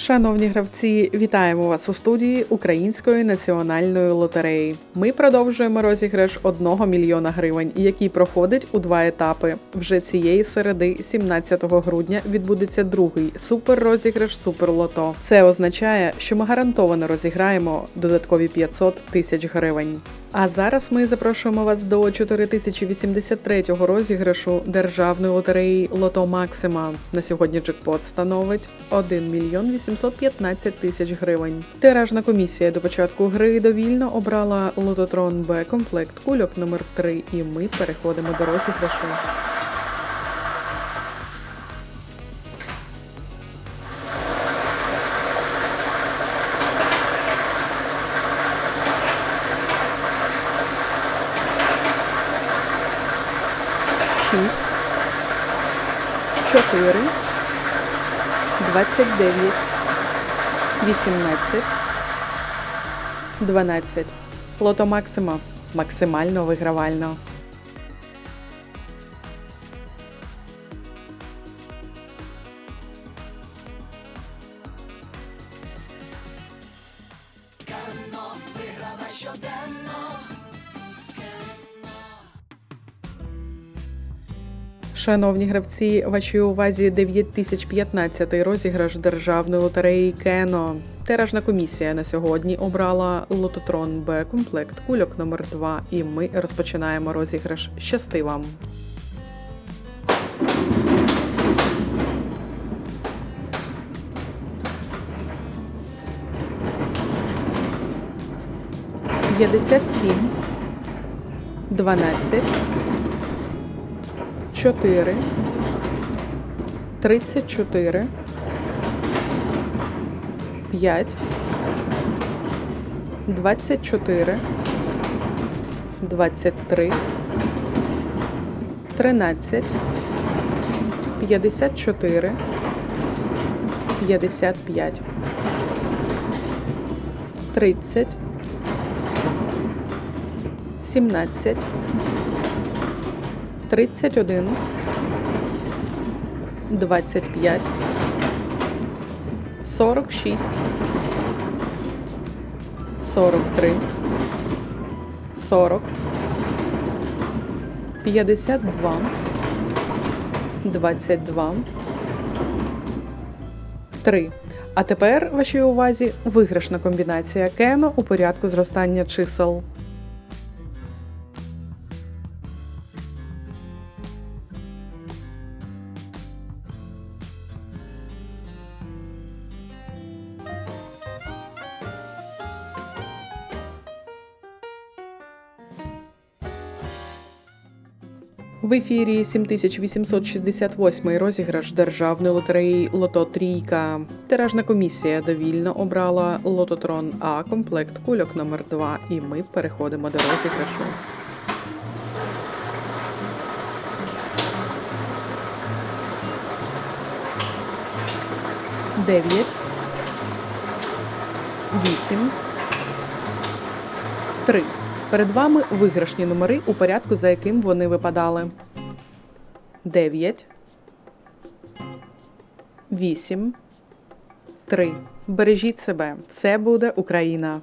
Шановні гравці, вітаємо вас у студії Української національної лотереї. Ми продовжуємо розіграш 1 мільйона гривень, який проходить у два етапи. Вже цієї середи, 17 грудня, відбудеться другий суперрозіграш Суперлото. Це означає, що ми гарантовано розіграємо додаткові 500 тисяч гривень. А зараз ми запрошуємо вас до 4083 розіграшу державної лотереї Лото Максима. На сьогодні джекпот становить 1 мільйон 815 тисяч гривень. Тиражна комісія до початку гри довільно обрала Лототрон Б комплект кульок номер 3 і ми переходимо до розіграшу. Шість, чотири, двадцять дев'ять, вісімнадцять, дванадцять. Лото Максима максимально вигравально. Шановні гравці, вашій увазі 9015 розіграш державної лотереї Кено. Тиражна комісія на сьогодні обрала Лототрон Б комплект кульок номер 2 і ми розпочинаємо розіграш. Щасти вам! П'ятдесят сім, дванадцять, 4, 34, 5, 24, 23, 13, 54, 55, 30, 17, 31, 25, 46, 43, 40, 52, 22, 3. А тепер вашій увазі виграшна комбінація Кено у порядку зростання чисел. В ефірі 7868 розіграш державної лотереї Лото Трійка. Тиражна комісія довільно обрала Лототрон А комплект кульок номер 2 і ми переходимо до розіграшу. Дев'ять. Вісім. Три. Перед вами виграшні номери у порядку, за яким вони випадали. 9, 8, 3. Бережіть себе. Все буде Україна.